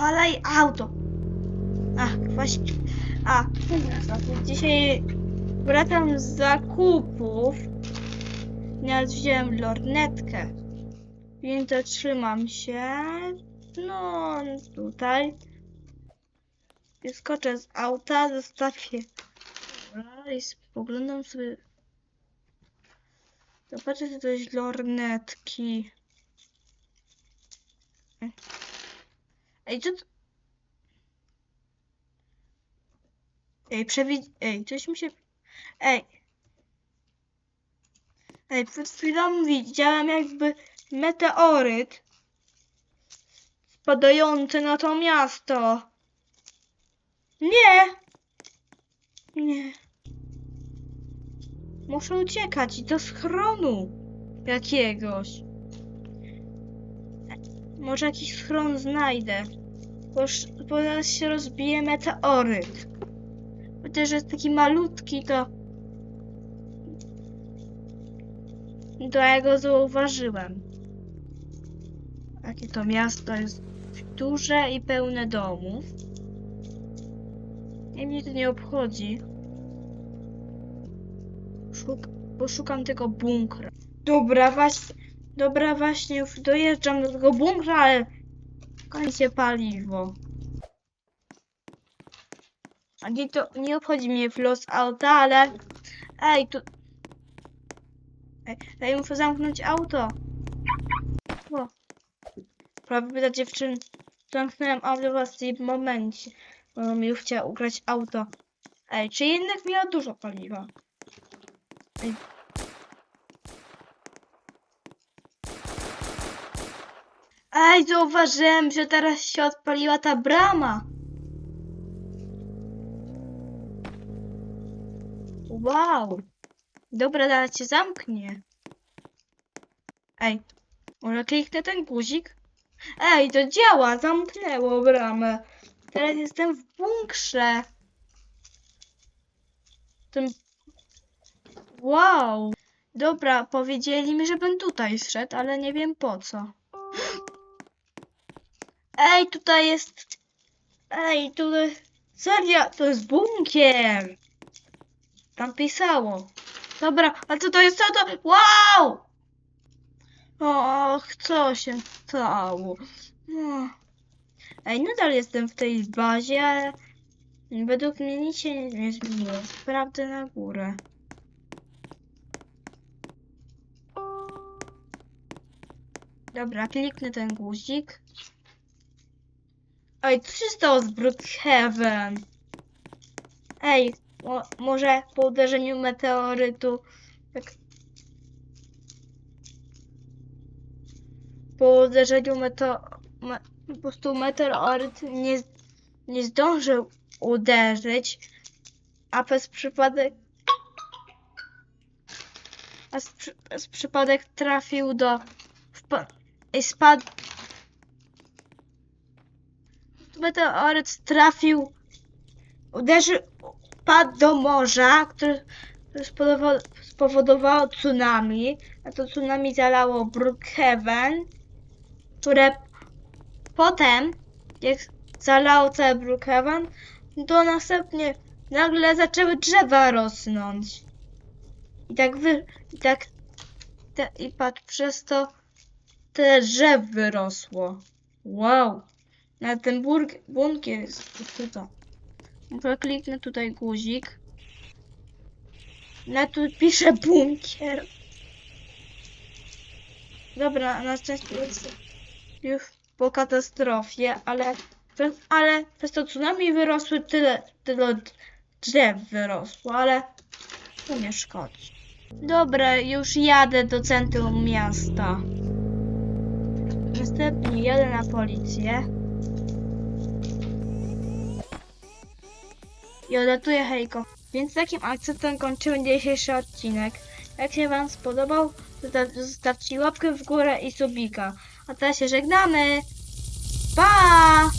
Odpalaj auto. A, właśnie. A, dzisiaj wracam z zakupów. Teraz wziąłem lornetkę. Więc zatrzymam się. No, tutaj. Skoczę z auta, zostawię. I spoglądam sobie. Zobaczę, co to jest lornetki. Ej, przewid... Ej, coś mi się... Ej. Ej, przed chwilą widziałem jakby meteoryt spadający na to miasto. Nie! Nie. Muszę uciekać do schronu jakiegoś. Może jakiś schron znajdę. Bo, bo zaraz się rozbije meteoryt. Chociaż że jest taki malutki, to... To ja go zauważyłem. Jakie to miasto jest duże i pełne domów. I mnie to nie obchodzi. Szuk poszukam tego bunkra. Dobra, właśnie, dobra, właśnie dojeżdżam do tego bunkra, ale kończę paliwo. A nie to nie obchodzi mnie los auta, ale ej, tu Ej, ej muszę zamknąć auto. O. Prawie ta dziewczyn zamknąłem auto w tym momencie. Bo mi chciała ukraść auto. Ej, czy jednak miała dużo paliwa? Ej. Ej, zauważyłem, że teraz się odpaliła ta brama. Wow. Dobra, zaraz się zamknie. Ej, może kliknę ten guzik? Ej, to działa, zamknęło bramę. Teraz jestem w bunkrze. Tym... Wow. Dobra, powiedzieli mi, żebym tutaj zszedł, ale nie wiem po co. Ej, tutaj jest... Ej, tutaj... Serio, to jest bunkier. Tam pisało. Dobra, a co to jest? Co to? Wow! Och, co się stało? No. Ej, nadal jestem w tej bazie, ale według mnie nic się nie zmieniło. Sprawdzę na górę. Dobra, kliknę ten guzik. Ej, co się stało z Brookhaven? Ej, mo może po uderzeniu meteorytu jak po uderzeniu meto me po prostu meteoryt nie, nie zdążył uderzyć, a przez przypadek a z, przy, z przypadek trafił do wpa- spadł meteoryt trafił uderzył padł do morza, które spowodowało, tsunami, a to tsunami zalało Brookhaven, które potem, jak zalało całe Brookhaven, to następnie nagle zaczęły drzewa rosnąć. I tak wy, i tak, te, i patrz, przez to tyle drzew wyrosło. Wow. Na ten burg, bunkier tutaj. Może kliknę tutaj guzik. Na tu pisze bunkier. Dobra, na szczęście już po katastrofie, ale, ale przez to tsunami wyrosły tyle, tyle drzew wyrosło, ale to nie szkodzi. Dobra, już jadę do centrum miasta. Następnie jadę na policję. I odlatuję hejko. Więc takim akcentem kończymy dzisiejszy odcinek. Jak się Wam spodobał, zosta- zostawcie łapkę w górę i subika. A teraz się żegnamy. Pa!